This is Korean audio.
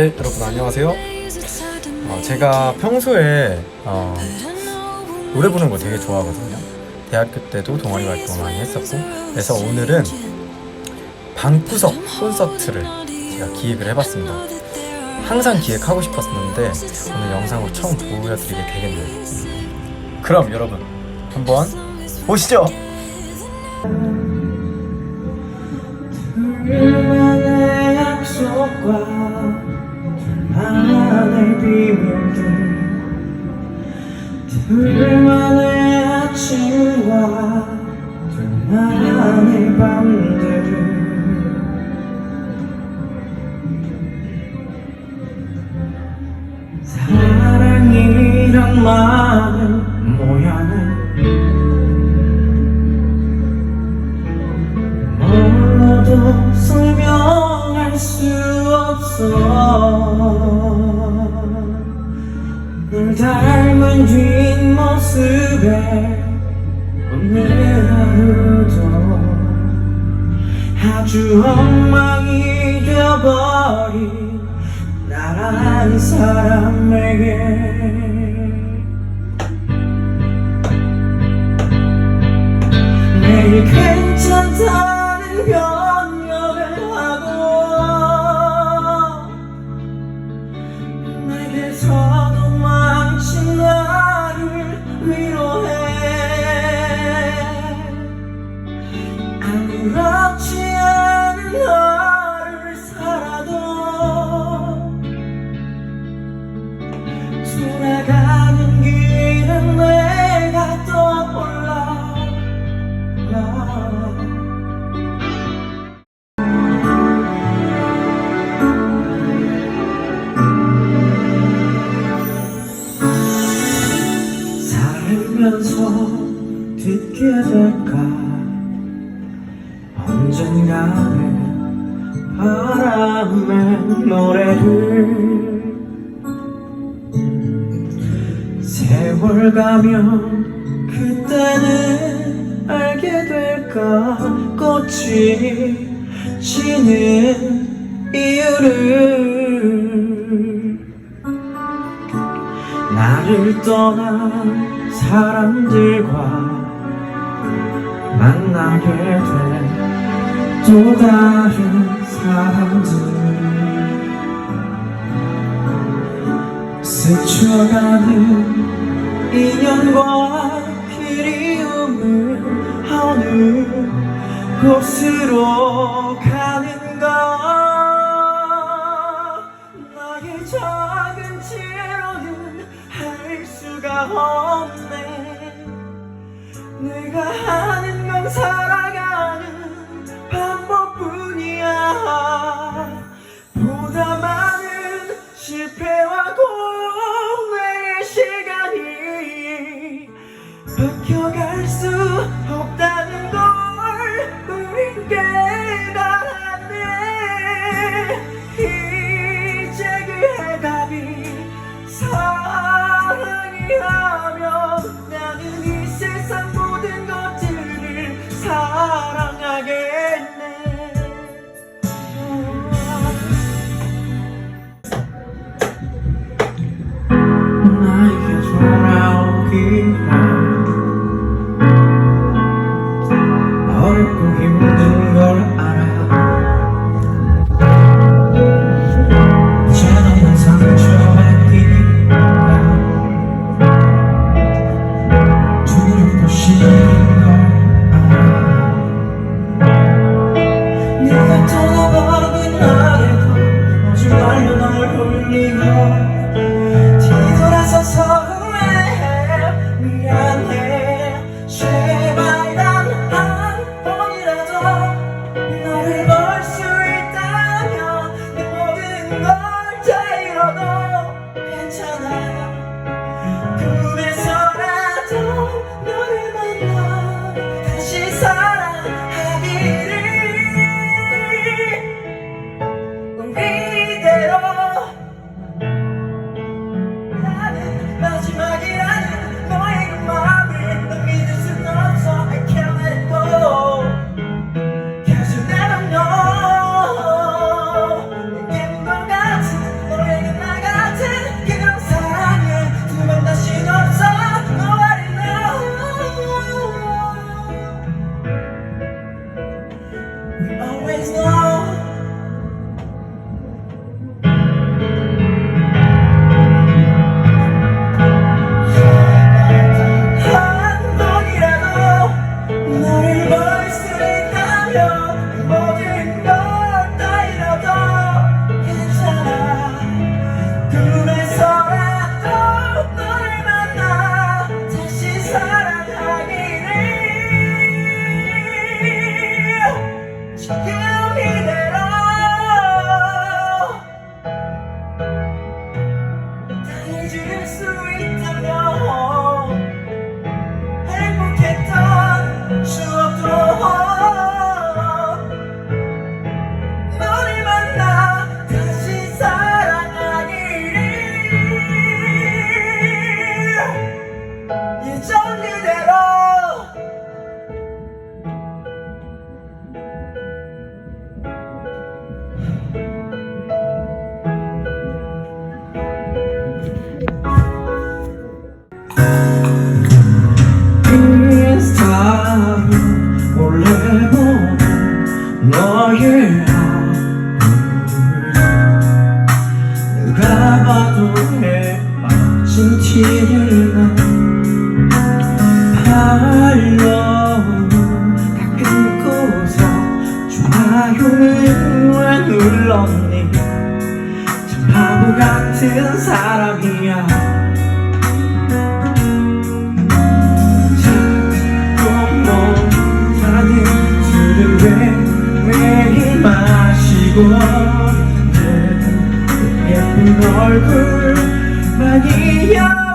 네, 여러분 안녕하세요. 어, 제가 평소에 어, 노래 부르는 거 되게 좋아하거든요. 대학교 때도 동아리 활동을 많이 했었고, 그래서 오늘은 방구석 콘서트를 제가 기획을 해봤습니다. 항상 기획하고 싶었었는데 오늘 영상으로 처음 보여드리게 되겠네요. 그럼 여러분 한번 보시죠. 약속과 둘만의 오늘 하루도 아주 엉망이 되어버린 나란 사람에게. 매일 괜찮다 살면서 듣게 될까? 언젠가는 바람의 노래를 세월 가면 그때는 알게 될까? 꽃이 지는 이유를 나를 떠난 사람들과 만나게 된 또 다른 사람들. 스쳐가는 인연과 그리움을 어느 곳으로 수가 없네. 내가 하는 건 살아가는 방법뿐이야. 보다 많은 실패와 고뇌의 시간이 바뀌어갈 수 없다 사랑이라면 나는 다 해줄 수 같은 사람이야. 자꾸 멍하니 술을 왜 매일 마시고 예쁜 얼굴만이야